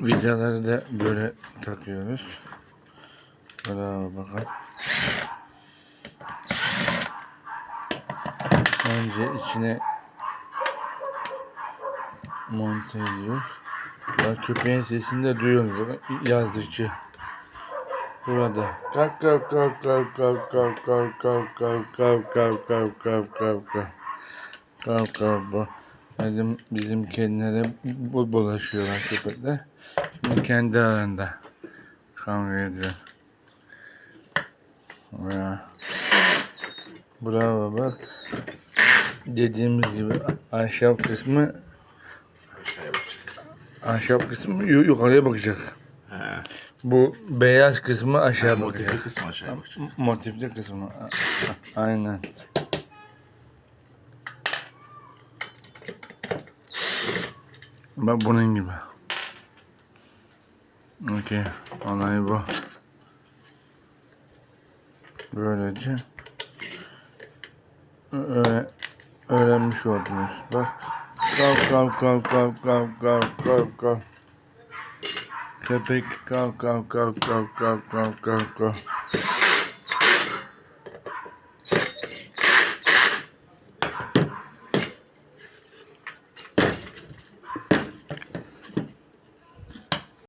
Vidaları da böyle takıyoruz. Bravo bakalım. Önce içine monte ediyoruz. Bak köpeğin sesini de duyuyoruz. Yazdıkça. Burada. Kalk kalk kalk kalk kalk kalk kalk kalk kalk kalk kalk kalk kalk kalk kalk. Kalk kalk. Bizim, bizim kedilere bu bulaşıyorlar köpekler. Şimdi kendi arasında kavga ediyor. Ya. Bravo bak. Dediğimiz gibi ahşap kısmı ahşap kısmı yu- yukarıya bakacak. He. Bu beyaz kısmı aşağı bakacak. Motifli kısmı aşağıya bakacak. Motifli kısmı. Aynen. Bak bunun gibi. Okey. Olay bu. Böylece öyle öğrenmiş oldunuz. Bak. Kalk kalk kalk kalk kalk kalk kalk kalk. Köpek kalk kalk kalk kalk kalk kalk kalk kalk.